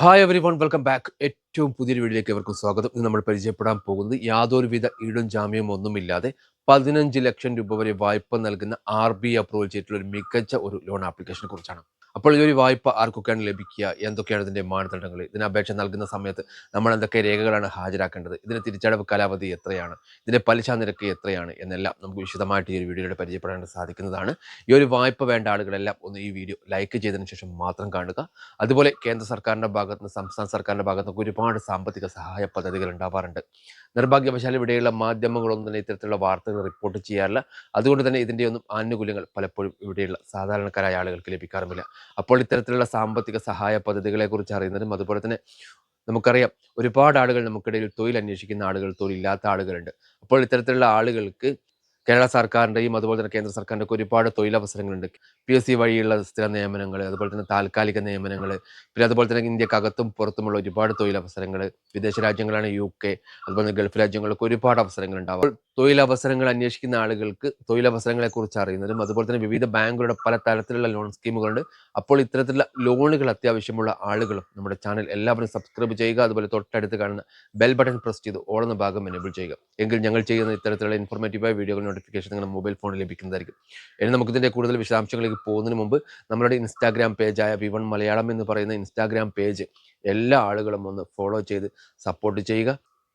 Hi everyone welcome back ഏറ്റവും പുതിയൊരു വീഡിയോയിലേക്ക് എവർക്കും സ്വാഗതം. ഇന്ന് നമ്മൾ പരിചയപ്പെടാൻ പോകുന്നത് യാതൊരുവിധ ഈടും ജാമ്യവും ഒന്നുമില്ലാതെ പതിനഞ്ച് ലക്ഷം രൂപ വരെ വായ്പ നൽകുന്ന ആർ ബി അപ്രൂവൽ ചെയ്തിട്ടുള്ള ഒരു മികച്ച ഒരു ലോൺ ആപ്ലിക്കേഷനെ കുറിച്ചാണ്. അപ്പോൾ ഈ ഒരു വായ്പ ആർക്കൊക്കെയാണ് ലഭിക്കുക? എന്തൊക്കെയാണ് ഇതിന്റെ മാനദണ്ഡങ്ങൾ? ഇതിന് അപേക്ഷ നൽകുന്ന സമയത്ത് നമ്മൾ എന്തൊക്കെ രേഖകളാണ് ഹാജരാക്കേണ്ടത്? ഇതിന് തിരിച്ചടവ് കാലാവധി എത്രയാണ്? ഇതിന്റെ പലിശ നിരക്ക് എത്രയാണ്? എന്നെല്ലാം നമുക്ക് വിശദമായിട്ട് ഈ ഒരു വീഡിയോയുടെ പരിചയപ്പെടാൻ സാധിക്കുന്നതാണ്. ഈ ഒരു വായ്പ വേണ്ട ആളുകളെല്ലാം ഒന്ന് ഈ വീഡിയോ ലൈക്ക് ചെയ്തതിനു ശേഷം മാത്രം കാണുക. അതുപോലെ കേന്ദ്ര സർക്കാരിന്റെ ഭാഗത്ത് നിന്ന് സംസ്ഥാന സർക്കാരിന്റെ ഭാഗത്ത് നിന്ന് ഒരുപാട് സാമ്പത്തിക സഹായ പദ്ധതികൾ ഉണ്ടാവാറുണ്ട്. നിർഭാഗ്യവശാൽ ഇവിടെയുള്ള മാധ്യമങ്ങളൊന്നും തന്നെ ഇത്തരത്തിലുള്ള വാർത്തകൾ റിപ്പോർട്ട് ചെയ്യാറില്ല. അതുകൊണ്ട് തന്നെ ഇതിന്റെ ഒന്നും ആനുകൂല്യങ്ങൾ പലപ്പോഴും ഇവിടെയുള്ള സാധാരണക്കാരായ ആളുകൾക്ക് ലഭിക്കാറുമില്ല. അപ്പോൾ ഇത്തരത്തിലുള്ള സാമ്പത്തിക സഹായ പദ്ധതികളെക്കുറിച്ച് അറിയുന്നതും അതുപോലെ തന്നെ നമുക്കറിയാം ഒരുപാട് ആളുകൾ നമുക്കിടയിൽ തൊഴിൽ അന്വേഷിക്കുന്ന ആളുകൾ തൊഴിലില്ലാത്ത ആളുകളുണ്ട്. അപ്പോൾ ഇത്തരത്തിലുള്ള ആളുകൾക്ക് കേരള സർക്കാരിന്റെയും അതുപോലെ തന്നെ കേന്ദ്ര സർക്കാരിന്റെ ഒക്കെ ഒരുപാട് തൊഴിലവസരങ്ങളുണ്ട്. പി എസ് സി വഴിയുള്ള സ്ഥിര നിയമനങ്ങൾ അതുപോലെ തന്നെ താൽക്കാലിക നിയമനങ്ങൾ പിന്നെ അതുപോലെ തന്നെ ഇന്ത്യക്കകത്തും പുറത്തുമുള്ള ഒരുപാട് തൊഴിലവസരങ്ങൾ വിദേശ രാജ്യങ്ങളാണ് യു കെ അതുപോലെ തന്നെ ഗൾഫ് രാജ്യങ്ങളൊക്കെ ഒരുപാട് അവസരങ്ങൾ ഉണ്ടാവും തൊഴിലവസരങ്ങൾ അന്വേഷിക്കുന്ന ആളുകൾക്ക് തൊഴിലവസരങ്ങളെ കുറിച്ച് അറിയുന്നതും അതുപോലെ തന്നെ വിവിധ ബാങ്കുകളുടെ പല തരത്തിലുള്ള ലോൺ സ്കീമുകളുണ്ട്. അപ്പോൾ ഇത്തരത്തിലുള്ള ലോണുകൾ അത്യാവശ്യമുള്ള ആളുകളും നമ്മുടെ ചാനൽ എല്ലാവരും സബ്സ്ക്രൈബ് ചെയ്യുക അതുപോലെ തൊട്ടടുത്ത് കാണുന്ന ബെൽ ബട്ടൺ പ്രസ് ചെയ്ത് ഓടുന്ന ഭാഗം എനേബിൾ ചെയ്യുക. എങ്കിൽ ഞങ്ങൾ ചെയ്യുന്ന ഇത്തരത്തിലുള്ള ഇൻഫോർമേറ്റീവായ വീഡിയോകൾ നോട്ടിഫിക്കേഷൻ നിങ്ങളുടെ മൊബൈൽ ഫോണിൽ ലഭിക്കുന്നതായിരിക്കും. ഇനി നമുക്ക് ഇതിന്റെ കൂടുതൽ വിശദാംശങ്ങളിലേക്ക് പോകുന്നതിന് മുമ്പ് നമ്മുടെ ഇൻസ്റ്റാഗ്രാം പേജായ വി വൺ മലയാളം എന്ന് പറയുന്ന ഇൻസ്റ്റാഗ്രാം പേജ് എല്ലാ ആളുകളും ഒന്ന് ഫോളോ ചെയ്ത് സപ്പോർട്ട് ചെയ്യുക.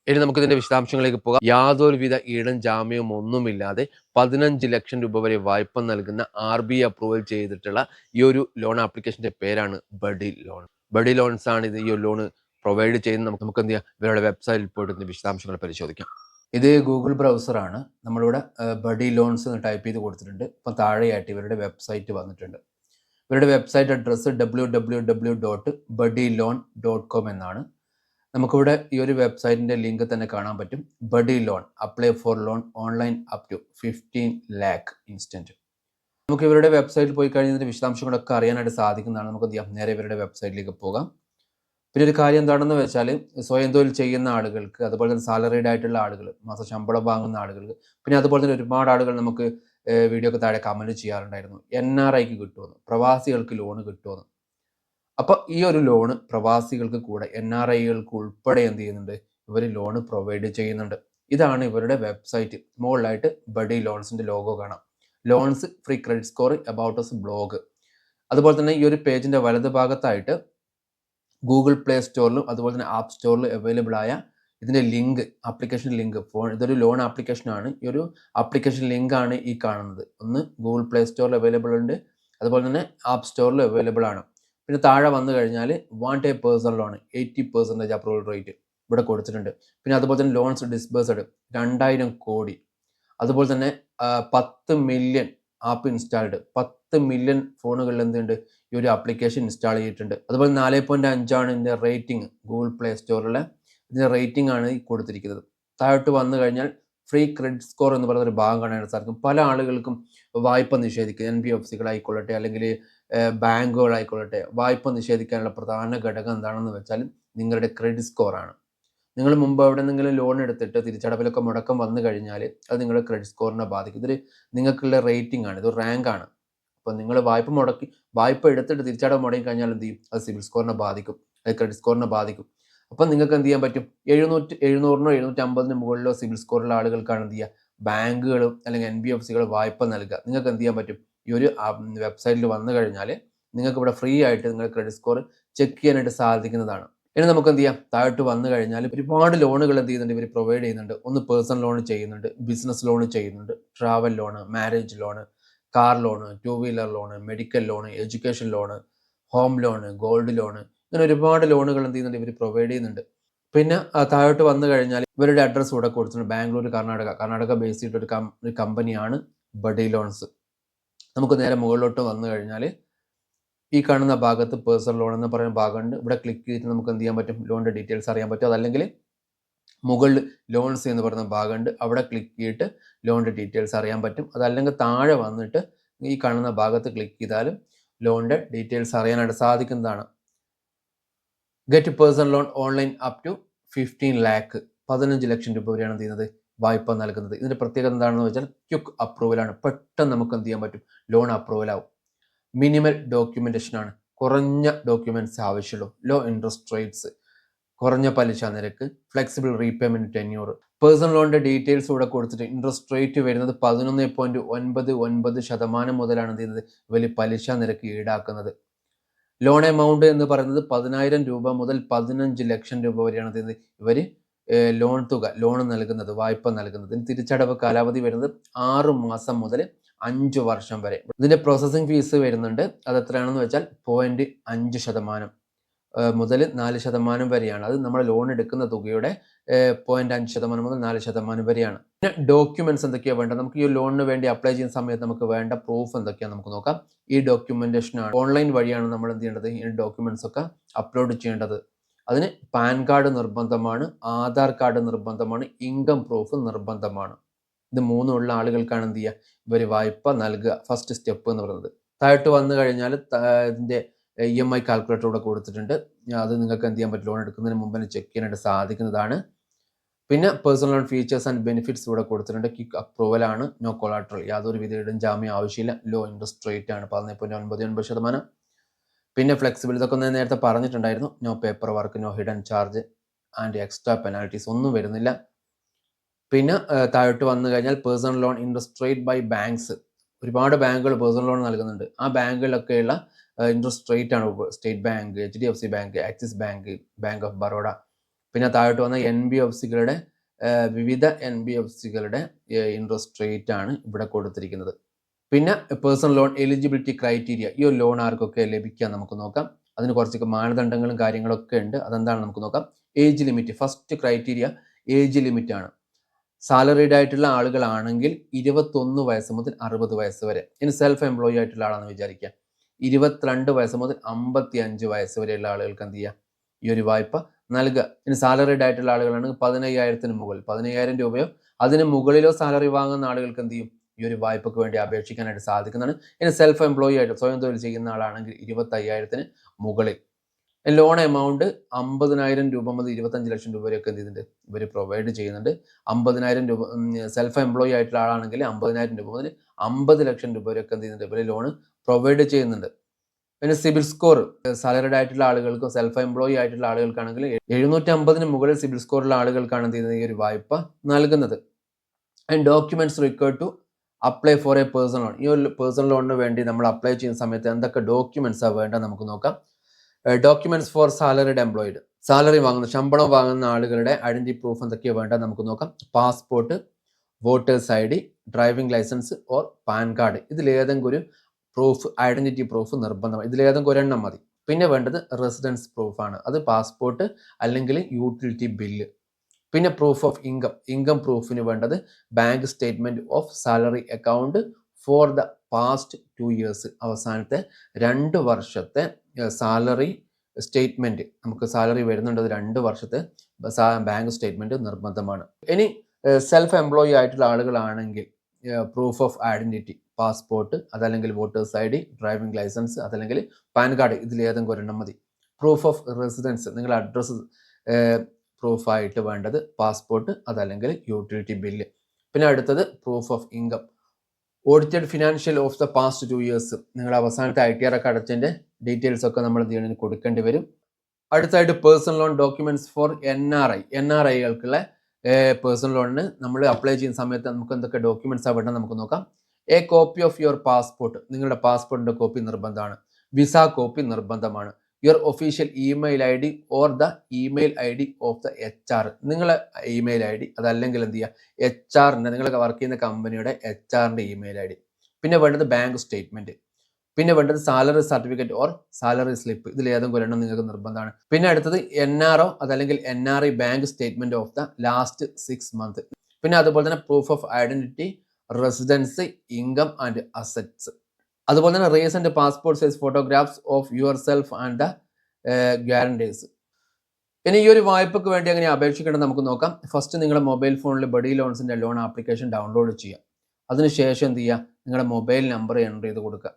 ഇനി നമുക്ക് ഇതിന്റെ വിശദാംശങ്ങളിലേക്ക് പോകാം. യാതൊരുവിധ ഈടും ജാമ്യവും ഒന്നുമില്ലാതെ പതിനഞ്ച് ലക്ഷം രൂപ വരെ വായ്പ നൽകുന്ന ആർ ബി അപ്രൂവൽ ചെയ്തിട്ടുള്ള ഈ ഒരു ലോൺ ആപ്ലിക്കേഷന്റെ പേരാണ് ബഡി ലോൺ ബഡി ലോൺസ് ആണ് ഇത് ഈ ഒരു ലോൺ പ്രൊവൈഡ് ചെയ്യുന്നത്. നമുക്ക് നമുക്ക് എന്ത് ചെയ്യാം? ഇവരുടെ വെബ്സൈറ്റിൽ പോയിട്ട് വിശദാംശങ്ങൾ പരിശോധിക്കാം. ഇത് ഗൂഗിൾ ബ്രൗസറാണ്. നമ്മളിവിടെ ബഡി ലോൺസ് എന്ന് ടൈപ്പ് ചെയ്ത് കൊടുത്തിട്ടുണ്ട്. ഇപ്പം താഴെയായിട്ട് ഇവരുടെ വെബ്സൈറ്റ് വന്നിട്ടുണ്ട്. ഇവരുടെ website address W W W dot buddy loan dot com എന്നാണ്. നമുക്കിവിടെ ഈ ഒരു വെബ്സൈറ്റിന്റെ ലിങ്ക് തന്നെ കാണാൻ പറ്റും. Buddy loan apply for loan online up to fifteen lakh instant. നമുക്ക് ഇവരുടെ വെബ്സൈറ്റിൽ പോയി കഴിഞ്ഞതിന്റെ വിശദാംശങ്ങളൊക്കെ അറിയാനായിട്ട് സാധിക്കുന്നതാണ്. നമുക്ക് നേരെ ഇവരുടെ വെബ്സൈറ്റിലേക്ക് പോകാം. പിന്നെ ഒരു കാര്യം എന്താണെന്ന് വെച്ചാൽ സ്വയം തൊഴിൽ ചെയ്യുന്ന ആളുകൾക്ക് അതുപോലെ തന്നെ സാലറീഡ് ആയിട്ടുള്ള ആളുകൾ മാസം ശമ്പളം വാങ്ങുന്ന ആളുകൾക്ക് പിന്നെ അതുപോലെ തന്നെ ഒരുപാട് ആളുകൾ നമുക്ക് വീഡിയോ ഒക്കെ താഴെ കമന്റ് ചെയ്യാറുണ്ടായിരുന്നു. എൻ ആർ ഐക്ക് കിട്ടുമെന്ന് പ്രവാസികൾക്ക് ലോണ് കിട്ടുമെന്ന്. അപ്പോൾ ഈ ഒരു ലോണ് പ്രവാസികൾക്ക് കൂടെ എൻ ആർ ഐകൾക്ക് ഉൾപ്പെടെ എന്ത് ചെയ്യുന്നുണ്ട്? ഇവർ ലോണ് പ്രൊവൈഡ് ചെയ്യുന്നുണ്ട്. ഇതാണ് ഇവരുടെ വെബ്സൈറ്റ് മുകളിലായിട്ട് ബഡി ലോൺസിന്റെ ലോഗോ കാണാം. Loans free credit score about us blog അതുപോലെ തന്നെ ഈ ഒരു പേജിന്റെ വലത് ഭാഗത്തായിട്ട് ഗൂഗിൾ പ്ലേ സ്റ്റോറിലും അതുപോലെ തന്നെ ആപ്പ് സ്റ്റോറിലും അവൈലബിൾ ആയ ഇതിന്റെ ലിങ്ക് ആപ്ലിക്കേഷൻ ലിങ്ക് ഫോൺ ഇതൊരു ലോൺ ആപ്ലിക്കേഷനാണ് ഈ ഒരു ആപ്ലിക്കേഷൻ ലിങ്ക് ആണ് ഈ കാണുന്നത്. ഒന്ന് ഗൂഗിൾ പ്ലേ സ്റ്റോറിൽ അവൈലബിൾ ഉണ്ട്. അതുപോലെ തന്നെ ആപ്പ് സ്റ്റോറിൽ അവൈലബിൾ ആണ്. പിന്നെ താഴെ വന്നു കഴിഞ്ഞാൽ one day personal loan eighty percentage approval rate ഇവിടെ കൊടുത്തിട്ടുണ്ട്. പിന്നെ അതുപോലെ തന്നെ ലോൺസ് ഡിസ്ബേഴ്സ്ഡ് രണ്ടായിരം കോടി. അതുപോലെ തന്നെ പത്ത് മില്യൺ ആപ്പ് ഇൻസ്റ്റാൾഡ് പത്ത് മില്യൺ ഫോണുകളിൽ എന്തുണ്ട്? ഈ ഒരു ആപ്ലിക്കേഷൻ ഇൻസ്റ്റാൾ ചെയ്തിട്ടുണ്ട്. അതുപോലെ നാല് പോയിന്റ് അഞ്ചാണ് ഇതിന്റെ റേറ്റിംഗ് ഗൂഗിൾ പ്ലേ സ്റ്റോറിലെ ഇതിന്റെ റേറ്റിംഗ് ആണ് കൊടുത്തിരിക്കുന്നത്. താഴോട്ട് വന്നു കഴിഞ്ഞാൽ ഫ്രീ ക്രെഡിറ്റ് സ്കോർ എന്ന് പറയുന്ന ഒരു ഭാഗം കാണാൻ സാധിക്കും പല ആളുകൾക്കും വായ്പ നിഷേധിക്കുക. എൻ ബി എഫ് സികളായിക്കൊള്ളട്ടെ അല്ലെങ്കിൽ ബാങ്കുകളായിക്കൊള്ളട്ടെ വായ്പ നിഷേധിക്കാനുള്ള പ്രധാന ഘടകം എന്താണെന്ന് വെച്ചാൽ നിങ്ങളുടെ ക്രെഡിറ്റ് സ്കോർ ആണ്. നിങ്ങൾ മുമ്പ് എവിടെ നിന്നെങ്കിലും ലോൺ എടുത്തിട്ട് തിരിച്ചടവിലൊക്കെ മുടക്കം വന്നു കഴിഞ്ഞാൽ അത് നിങ്ങളുടെ ക്രെഡിറ്റ് സ്കോറിനെ ബാധിക്കും. ഇതൊരു നിങ്ങൾക്കുള്ള റേറ്റിംഗ് ആണ് ഇത് റാങ്ക് ആണ്. അപ്പോൾ നിങ്ങൾ വായ്പ മുടക്കി വായ്പ എടുത്തിട്ട് തിരിച്ചടവ് മുടങ്ങി കഴിഞ്ഞാൽ എന്ത് ചെയ്യും? അത് സിവിൽ സ്കോറിനെ ബാധിക്കും അത് ക്രെഡിറ്റ് സ്കോറിനെ ബാധിക്കും. അപ്പം നിങ്ങൾക്ക് എന്ത് ചെയ്യാൻ പറ്റും? എഴുന്നൂറ്റി എഴുന്നൂറിനോ എഴുന്നൂറ്റി അമ്പതിന് മുകളിലോ സിവിൽ സ്കോറുള്ള ആളുകൾക്കാണ് എന്ത് ചെയ്യുക? ബാങ്കുകളും അല്ലെങ്കിൽ എൻ ബി എഫ് സികൾ വായ്പ നൽകുക. നിങ്ങൾക്ക് എന്ത് ചെയ്യാൻ പറ്റും? ഈ ഒരു വെബ്സൈറ്റിൽ വന്നു കഴിഞ്ഞാൽ നിങ്ങൾക്ക് ഇവിടെ ഫ്രീ ആയിട്ട് നിങ്ങളുടെ ക്രെഡിറ്റ് സ്കോർ ചെക്ക് ചെയ്യാനായിട്ട് സാധിക്കുന്നതാണ്. ഇനി നമുക്ക് എന്ത് ചെയ്യാം താഴോട്ട് വന്നു കഴിഞ്ഞാൽ ഒരുപാട് ലോണുകൾ എന്ത് ചെയ്യുന്നുണ്ട് ഇവർ പ്രൊവൈഡ് ചെയ്യുന്നുണ്ട്. ഒന്ന് പേഴ്സണൽ ലോൺ ചെയ്യുന്നുണ്ട് ബിസിനസ് ലോൺ ചെയ്യുന്നുണ്ട് travel loan marriage loan car loan two wheeler loan medical loan education loan home loan gold loan ഇങ്ങനെ ഒരുപാട് ലോണുകൾ എന്ത് ചെയ്യുന്നുണ്ട് ഇവർ പ്രൊവൈഡ് ചെയ്യുന്നുണ്ട്. പിന്നെ താഴോട്ട് വന്നു കഴിഞ്ഞാൽ ഇവരുടെ അഡ്രസ്സ് ഇവിടെ കൊടുത്തിട്ടുണ്ട്. ബാംഗ്ലൂർ കർണാടക. കർണാടക ബേസ് ചെയ്തിട്ട് ഒരു കമ്പനിയാണ് ബഡി ലോൺസ്. നമുക്ക് നേരെ മുകളിലോട്ട് വന്നു കഴിഞ്ഞാൽ ഈ കാണുന്ന ഭാഗത്ത് പേഴ്സണൽ ലോൺ എന്ന് പറയുന്ന ഭാഗമുണ്ട്. ഇവിടെ ക്ലിക്ക് ചെയ്തിട്ട് നമുക്ക് എന്ത് ചെയ്യാൻ പറ്റും? ലോണിന്റെ ഡീറ്റെയിൽസ് അറിയാൻ പറ്റും. അതല്ലെങ്കിൽ മുകളിൽ ലോൺസ് എന്ന് പറയുന്ന ഭാഗമുണ്ട്. അവിടെ ക്ലിക്ക് ചെയ്തിട്ട് ലോണിന്റെ ഡീറ്റെയിൽസ് അറിയാൻ പറ്റും. അതല്ലെങ്കിൽ താഴെ വന്നിട്ട് ഈ കാണുന്ന ഭാഗത്ത് ക്ലിക്ക് ചെയ്താലും ലോണിന്റെ ഡീറ്റെയിൽസ് അറിയാനായിട്ട് സാധിക്കുന്നതാണ്. Get personal loan online up to fifteen lakh പതിനഞ്ച് ലക്ഷം രൂപ വരെയാണ് ചെയ്യുന്നത്? വായ്പ നൽകുന്നത്. ഇതിന്റെ പ്രത്യേകത എന്താണെന്ന് വെച്ചാൽ ക്യുക്ക് അപ്രൂവലാണ് പെട്ടെന്ന് നമുക്ക് എന്ത് ചെയ്യാൻ പറ്റും? ലോൺ അപ്രൂവൽ ആവും. മിനിമൽ ഡോക്യുമെന്റേഷൻ ആണ്. കുറഞ്ഞ ഡോക്യുമെന്റ്സ് ആവശ്യമുള്ളൂ. ലോ ഇൻട്രസ്റ്റ് റേറ്റ്സ് കുറഞ്ഞ പലിശ നിരക്ക് ഫ്ലെക്സിബിൾ റീപേയ്മെന്റ് ടെന്യൂർ പേഴ്സണൽ ലോണിന്റെ ഡീറ്റെയിൽസ് ഇവിടെ കൊടുത്തിട്ട് ഇൻട്രസ്റ്റ് റേറ്റ് വരുന്നത് പതിനൊന്ന് പോയിന്റ് ഒൻപത് ഒൻപത് ശതമാനം മുതലാണ് ചെയ്യുന്നത്? ഇവർ പലിശ നിരക്ക് ഈടാക്കുന്നത്. ലോൺ എമൗണ്ട് എന്ന് പറയുന്നത് പതിനായിരം രൂപ മുതൽ പതിനഞ്ച് ലക്ഷം രൂപ വരെയാണ് ചെയ്യുന്നത്? ഇവർ ലോൺ തുക ലോൺ നൽകുന്നത് വായ്പ നൽകുന്നത്. തിരിച്ചടവ് കാലാവധി വരുന്നത് ആറ് മാസം മുതൽ അഞ്ച് വർഷം വരെ. ഇതിന്റെ പ്രോസസ്സിംഗ് ഫീസ് വരുന്നുണ്ട്. അത് എത്രയാണെന്ന് വെച്ചാൽ പോയിന്റ് അഞ്ച് ശതമാനം. മുതൽ നാല് ശതമാനം വരെയാണ്. അത് നമ്മൾ ലോൺ എടുക്കുന്ന തുകയുടെ പോയിന്റ് അഞ്ച് ശതമാനം മുതൽ നാല് ശതമാനം വരെയാണ്. പിന്നെ ഡോക്യുമെന്റ്സ് എന്തൊക്കെയാണ് വേണ്ടത്? നമുക്ക് ഈ ലോണിന് വേണ്ടി അപ്ലൈ ചെയ്യുന്ന സമയത്ത് നമുക്ക് വേണ്ട പ്രൂഫ് എന്തൊക്കെയാണ് നമുക്ക് നോക്കാം. ഈ ഡോക്യുമെന്റേഷൻ ആണ്. ഓൺലൈൻ വഴിയാണ് നമ്മൾ എന്ത് ചെയ്യേണ്ടത്? ഈ ഡോക്യുമെന്റ്സ് ഒക്കെ അപ്ലോഡ് ചെയ്യേണ്ടത്. അതിന് പാൻ കാർഡ് നിർബന്ധമാണ് ആധാർ കാർഡ് നിർബന്ധമാണ് ഇൻകം പ്രൂഫ് നിർബന്ധമാണ്. ഇത് മൂന്നുള്ള ആളുകൾക്കാണ് എന്ത് ചെയ്യുക? ഇവർ വായ്പ നൽകുക. ഫസ്റ്റ് സ്റ്റെപ്പ് എന്ന് പറയുന്നത്. താഴോട്ട് വന്നു കഴിഞ്ഞാൽ ഇതിന്റെ ഇ എം ഐ കാൽക്കുലേറ്റർ ഇവിടെ കൊടുത്തിട്ടുണ്ട്. അത് നിങ്ങൾക്ക് എന്ത് ചെയ്യാൻ പറ്റും? ലോൺ എടുക്കുന്നതിന് മുമ്പ് തന്നെ ചെക്ക് ചെയ്യാനായിട്ട് സാധിക്കുന്നതാണ്. പിന്നെ personal loan features and benefits ഇവിടെ കൊടുത്തിട്ടുണ്ട്. കിക്ക് അപ്രൂവൽ ആണ്. നോ കൊളാട്രൽ യാതൊരു വിധയുടെയും ജാമ്യം ആവശ്യമില്ല. ലോ ഇൻട്രസ്റ്റ് റേറ്റ് ആണ്. പതിനൊന്ന് പോയിന്റ് ഒൻപത് ഒൻപത് ശതമാനം. പിന്നെ ഫ്ലെക്സിബിൾ ഇതൊക്കെ ഒന്ന് നേരത്തെ പറഞ്ഞിട്ടുണ്ടായിരുന്നു. No paper work no hidden charge and extra penalties ഒന്നും വരുന്നില്ല. പിന്നെ താഴോട്ട് വന്നു കഴിഞ്ഞാൽ personal loan interest rate by banks ഒരുപാട് ബാങ്കുകൾ പേഴ്സണൽ ലോൺ നൽകുന്നുണ്ട്. ആ ബാങ്കുകളിലൊക്കെയുള്ള ഇൻട്രസ്റ്റ് റേറ്റ് ആണ് state bank H D F C bank Axis bank bank of Baroda പിന്നെ താഴോട്ട് വന്ന എൻ ബി എഫ് സികളുടെ വിവിധ എൻ ബി എഫ് സികളുടെ ഇൻട്രസ്റ്റ് റേറ്റ് ആണ് ഇവിടെ കൊടുത്തിരിക്കുന്നത്. പിന്നെ പേഴ്സണൽ ലോൺ എലിജിബിലിറ്റി ക്രൈറ്റീരിയ ഈ ലോൺ ആർക്കൊക്കെ ലഭിക്കാൻ നമുക്ക് നോക്കാം. അതിന് കുറച്ചൊക്കെ മാനദണ്ഡങ്ങളും കാര്യങ്ങളൊക്കെ ഉണ്ട്. അതെന്താണ് നമുക്ക് നോക്കാം? Age limit first criteria age limit ആണ്. സാലറീഡ് ആയിട്ടുള്ള ആളുകളാണെങ്കിൽ ഇരുപത്തൊന്ന് വയസ്സ് മുതൽ അറുപത് വയസ്സ് വരെ ഇനി സെൽഫ് എംപ്ലോയി ആയിട്ടുള്ള ആളാണെന്ന് വിചാരിക്കുക. ഇരുപത്തിരണ്ട് വയസ്സ് മുതൽ അമ്പത്തി അഞ്ച് വയസ്സ് വരെയുള്ള ആളുകൾക്ക് എന്ത് ചെയ്യുക ഈ ഒരു വായ്പ നൽകുക. ഇനി സാലറീഡ് ആയിട്ടുള്ള ആളുകളാണെങ്കിൽ പതിനയ്യായിരത്തിന് മുകളിൽ പതിനയ്യായിരം രൂപയോ അതിന് മുകളിലോ സാലറി വാങ്ങുന്ന ആളുകൾക്ക് എന്ത് ചെയ്യും? ഈ ഒരു വായ്പക്ക് വേണ്ടി അപേക്ഷിക്കാനായിട്ട് സാധിക്കുന്നതാണ്. ഇനി സെൽഫ് എംപ്ലോയി ആയിട്ട് സ്വയം തൊഴിൽ ചെയ്യുന്ന ആളാണെങ്കിൽ ഇരുപത്തയ്യായിരത്തിന് മുകളിൽ. ലോൺ എമൗണ്ട് അമ്പതിനായിരം രൂപ മുതൽ ഇരുപത്തഞ്ച് ലക്ഷം രൂപ വരെയൊക്കെ എന്ത് ചെയ്യുന്നുണ്ട് ഇവർ പ്രൊവൈഡ് ചെയ്യുന്നുണ്ട്. അമ്പതിനായിരം രൂപ സെൽഫ് എംപ്ലോയി ആയിട്ടുള്ള ആളാണെങ്കിൽ അമ്പതിനായിരം രൂപ മുതൽ അമ്പത് ലക്ഷം രൂപ വരെയൊക്കെ എന്ത് ചെയ്യുന്നുണ്ട് ഇവർ ലോൺ പ്രൊവൈഡ് ചെയ്യുന്നുണ്ട്. പിന്നെ സിബിൽ സ്കോർ സാലറിഡ് ആയിട്ടുള്ള ആളുകൾക്കും സെൽഫ് എംപ്ലോയി ആയിട്ടുള്ള ആളുകൾക്കാണെങ്കിൽ എഴുന്നൂറ്റി അമ്പതിന് മുകളിൽ സിബിൽ സ്കോറുള്ള ആളുകൾക്കാണ് എന്ത് ചെയ്യുന്നത് ഈ ഒരു വായ്പ നൽകുന്നത്. And documents required to apply for a personal loan ഈ ഒരു പേഴ്സണൽ ലോണിന് വേണ്ടി നമ്മൾ അപ്ലൈ ചെയ്യുന്ന സമയത്ത് എന്തൊക്കെ ഡോക്യുമെന്റ്സ് ആണ് വേണ്ടത് നമുക്ക് നോക്കാം. Documents for salaried employed salary വാങ്ങുന്ന ശമ്പളം വാങ്ങുന്ന ആളുകളുടെ ഐഡന്റിറ്റി പ്രൂഫ് എന്തൊക്കെയാണ് വേണ്ടത് നമുക്ക് നോക്കാം. Passport voters I D driving licence or PAN card ഇതിലേതെങ്കിലും ഒരു പ്രൂഫ് ഐഡന്റിറ്റി പ്രൂഫ് നിർബന്ധമാണ് ഇതിലേതെങ്കിലും ഒരെണ്ണം മതി. പിന്നെ വേണ്ടത് റെസിഡൻസ് പ്രൂഫാണ് അത് പാസ്പോർട്ട് അല്ലെങ്കിൽ യൂട്ടിലിറ്റി ബില്ല് പിന്നെ പ്രൂഫ് ഓഫ് ഇൻകം ഇൻകം പ്രൂഫിന് വേണ്ടത് bank statement of salary account for the past two years അവസാനത്തെ രണ്ട് വർഷത്തെ സാലറി സ്റ്റേറ്റ്മെന്റ് നമുക്ക് സാലറി വരുന്നുണ്ട് രണ്ട് വർഷത്തെ ബാങ്ക് സ്റ്റേറ്റ്മെന്റ് നിർബന്ധമാണ്. ഇനി സെൽഫ് എംപ്ലോയി ആയിട്ടുള്ള ആളുകളാണെങ്കിൽ പ്രൂഫ് ഓഫ് ഐഡന്റിറ്റി പാസ്പോർട്ട് അതല്ലെങ്കിൽ voters I D driving licence അതല്ലെങ്കിൽ പാൻ കാർഡ് ഇതിലേതെങ്കിലും ഒരെണ്ണം മതി. പ്രൂഫ് ഓഫ് റെസിഡൻസ് നിങ്ങളുടെ അഡ്രസ്സ് പ്രൂഫായിട്ട് വേണ്ടത് പാസ്പോർട്ട് അതല്ലെങ്കിൽ യൂട്ടിലിറ്റി ബില്ല് പിന്നെ അടുത്തത് proof of income audited financial of the past two years നിങ്ങൾ അവസാനത്തെ ഐ ടി ആർ ഒക്കെ അടച്ചതിന്റെ ഡീറ്റെയിൽസ് ഒക്കെ നമ്മൾ ഇതിന് കൊടുക്കേണ്ടി വരും. അടുത്തായിട്ട് personal loan documents for N R I N R ഐകൾക്കുള്ള personal ലോണിന് നമ്മൾ അപ്ലൈ ചെയ്യുന്ന സമയത്ത് നമുക്ക് എന്തൊക്കെ ഡോക്യുമെന്റ്സ് ആ വേണ്ടത് നമുക്ക് നോക്കാം. A copy of your passport നിങ്ങളുടെ പാസ്പോർട്ടിന്റെ കോപ്പി നിർബന്ധമാണ്. വിസ കോപ്പി നിർബന്ധമാണ്. Your official email I D or the email I D of the H R നിങ്ങളെ ഇമെയിൽ ഐ ഡി അതല്ലെങ്കിൽ എന്ത് ചെയ്യുക എച്ച് ആറിന്റെ നിങ്ങൾ വർക്ക് ചെയ്യുന്ന കമ്പനിയുടെ എച്ച് ആറിന്റെ ഇമെയിൽ ഐ ഡി പിന്നെ വേണ്ടത് ബാങ്ക് സ്റ്റേറ്റ്മെന്റ് പിന്നെ വേണ്ടത് salary certificate or salary slip ഇതിൽ ഏതെങ്കിലും ഒരെണ്ണം നിങ്ങൾക്ക് നിർബന്ധമാണ്. പിന്നെ അടുത്തത് എൻ ആർ ഒ അതല്ലെങ്കിൽ N R I bank statement of the last six month പിന്നെ അതുപോലെ തന്നെ proof of identity residence income and assets അതുപോലെ തന്നെ recent passport size photographs of yourself and the guarantees ഇനി ഈ ഒരു വായ്പക്ക് വേണ്ടി അങ്ങനെ അപേക്ഷിക്കേണ്ടത് നമുക്ക് നോക്കാം. ഫസ്റ്റ് നിങ്ങളുടെ മൊബൈൽ ഫോണിൽ ബഡി ലോൺസിന്റെ ലോൺ ആപ്ലിക്കേഷൻ ഡൗൺലോഡ് ചെയ്യാം അതിനുശേഷം എന്ത് ചെയ്യുക? നിങ്ങളുടെ മൊബൈൽ നമ്പർ എന്റർ ചെയ്ത് കൊടുക്കുക.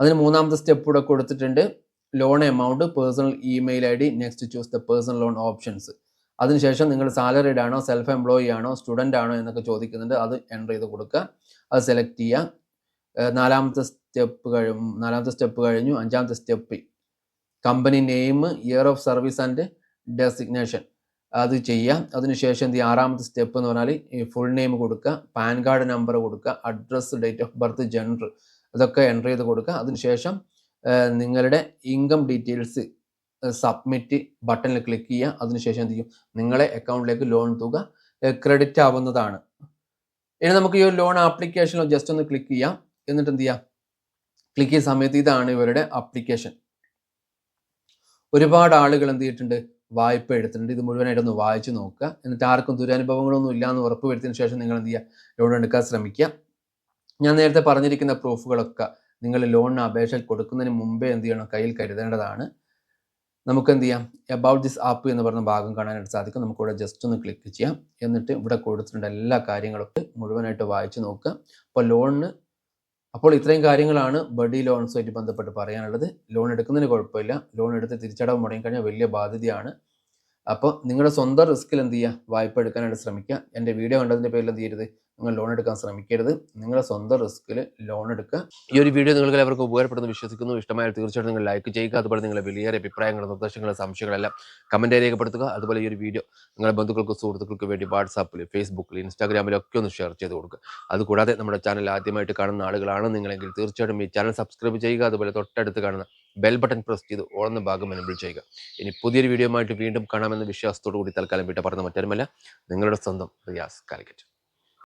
അതിന് മൂന്നാമത്തെ സ്റ്റെപ്പ് കൂടെ കൊടുത്തിട്ടുണ്ട്. Loan amount personal email I D next choose the personal loan options അതിനുശേഷം നിങ്ങൾ സാലറിഡ് ആണോ സെൽഫ് എംപ്ലോയി ആണോ സ്റ്റുഡന്റ് ആണോ എന്നൊക്കെ ചോദിക്കുന്നുണ്ട്. അത് എന്റർ ചെയ്ത് കൊടുക്കുക. അത് സെലക്ട് ചെയ്യുക. നാലാമത്തെ സ്റ്റെപ്പ് കഴിഞ്ഞു നാലാമത്തെ സ്റ്റെപ്പ് കഴിഞ്ഞു അഞ്ചാമത്തെ step. Company name year of service and designation അത് ചെയ്യാം. അതിനുശേഷം എന്ത് ആറാമത്തെ സ്റ്റെപ്പ് എന്ന് പറഞ്ഞാൽ ഫുൾ നെയിം കൊടുക്കുക പാൻ കാർഡ് നമ്പർ കൊടുക്കുക address date of birth gender അതൊക്കെ എന്റർ ചെയ്ത് കൊടുക്കുക. അതിനുശേഷം നിങ്ങളുടെ ഇൻകം ഡീറ്റെയിൽസ് സബ്മിറ്റ് ബട്ടണിൽ ക്ലിക്ക് ചെയ്യുക. അതിനുശേഷം എന്ത് ചെയ്യും? നിങ്ങളെ അക്കൗണ്ടിലേക്ക് ലോൺ തുക ക്രെഡിറ്റ് ആവുന്നതാണ്. ഇനി നമുക്ക് ഈ ലോൺ ആപ്ലിക്കേഷനിൽ ജസ്റ്റ് ഒന്ന് ക്ലിക്ക് ചെയ്യാം. എന്നിട്ട് എന്ത് ചെയ്യാം ക്ലിക്ക് ചെയ്യുന്ന സമയത്ത് ഇതാണ് ഇവരുടെ അപ്ലിക്കേഷൻ ഒരുപാട് ആളുകൾ എന്ത് ചെയ്തിട്ടുണ്ട്? വായ്പ എടുത്തിട്ടുണ്ട്. ഇത് മുഴുവനായിട്ടൊന്ന് വായിച്ചു നോക്കുക. എന്നിട്ട് ആർക്കും ദുരനുഭവങ്ങളൊന്നും ഇല്ല എന്ന് ഉറപ്പ് വരുത്തിയതിനു ശേഷം നിങ്ങൾ എന്ത് ചെയ്യുക? ലോൺ എടുക്കാൻ ശ്രമിക്കുക. ഞാൻ നേരത്തെ പറഞ്ഞിരിക്കുന്ന പ്രൂഫുകളൊക്കെ നിങ്ങൾ ലോണിന് അപേക്ഷ കൊടുക്കുന്നതിന് മുമ്പേ എന്ത് ചെയ്യണം? കയ്യിൽ കരുതേണ്ടതാണ്. നമുക്ക് എന്ത് ചെയ്യാം? അബൌട്ട് ദിസ് ആപ്പ് എന്ന് പറഞ്ഞ ഭാഗം കാണാനായിട്ട് സാധിക്കും. നമുക്കിവിടെ ജസ്റ്റ് ഒന്ന് ക്ലിക്ക് ചെയ്യാം. എന്നിട്ട് ഇവിടെ കൊടുത്തിട്ടുണ്ട് എല്ലാ കാര്യങ്ങളൊക്കെ മുഴുവനായിട്ട് വായിച്ചു നോക്കുക. അപ്പോൾ ലോണിന് അപ്പോൾ ഇത്രയും കാര്യങ്ങളാണ് ബഡി ലോൺസുമായിട്ട് ബന്ധപ്പെട്ട് പറയാനുള്ളത്. ലോൺ എടുക്കുന്നതിന് കുഴപ്പമില്ല. ലോൺ എടുത്ത് തിരിച്ചടവ് മുടങ്ങിക്കഴിഞ്ഞാൽ വലിയ ബാധ്യതയാണ്. അപ്പോൾ നിങ്ങളുടെ സ്വന്തം റിസ്ക്കിൽ എന്ത് ചെയ്യുക? വായ്പ എടുക്കാനായിട്ട് ശ്രമിക്കുക. എന്റെ വീഡിയോ കണ്ടതിന്റെ പേരിൽ എന്ത് ചെയ്യരുത്? നിങ്ങൾ ലോൺ എടുക്കാൻ ശ്രമിക്കരുത്. നിങ്ങളുടെ സ്വന്തം റിസ്ക്കിൽ ലോൺ എടുക്കുക. ഈ ഒരു വീഡിയോ നിങ്ങൾക്ക് എല്ലാവർക്കും ഉപകാരപ്പെടുന്നു വിശ്വസിക്കുന്നു. ഇഷ്ടമായാൽ തീർച്ചയായിട്ടും നിങ്ങൾ ലൈക്ക് ചെയ്യുക. അതുപോലെ നിങ്ങളുടെ വലിയ അഭിപ്രായങ്ങൾ നിർദ്ദേശങ്ങൾ സംശയങ്ങളെല്ലാം കമന്റ് രേഖപ്പെടുത്തുക. അതുപോലെ ഈ ഒരു വീഡിയോ നിങ്ങളുടെ ബന്ധുക്കൾക്ക് സുഹൃത്തുക്കൾക്ക് വേണ്ടി വാട്സാപ്പിൽ ഫേസ്ബുക്കിൽ ഇൻസ്റ്റാഗ്രാമിലും ഒക്കെ ഒന്ന് ഷെയർ ചെയ്ത് കൊടുക്കുക. അതുകൂടാതെ നമ്മുടെ ചാനൽ ആദ്യമായിട്ട് കാണുന്ന ആളുകളാണ് നിങ്ങളെങ്കിൽ തീർച്ചയായിട്ടും ഈ ചാനൽ സബ്സ്ക്രൈബ് ചെയ്യുക. അതുപോലെ തൊട്ടടുത്ത് കാണുന്ന ബെൽ ബട്ടൺ പ്രസ് ചെയ്ത് ഓളുന്ന ഭാഗം എനബിൾ ചെയ്യുക. ഇനി പുതിയൊരു വീഡിയോ ആയിട്ട് വീണ്ടും കാണാമെന്ന വിശ്വാസത്തോടു കൂടി തൽക്കാലം വിട്ട പറഞ്ഞ മറ്റാരുമല്ല. നിങ്ങളുടെ സ്വന്തം റിയാസ് കാലിക്കറ്റ്.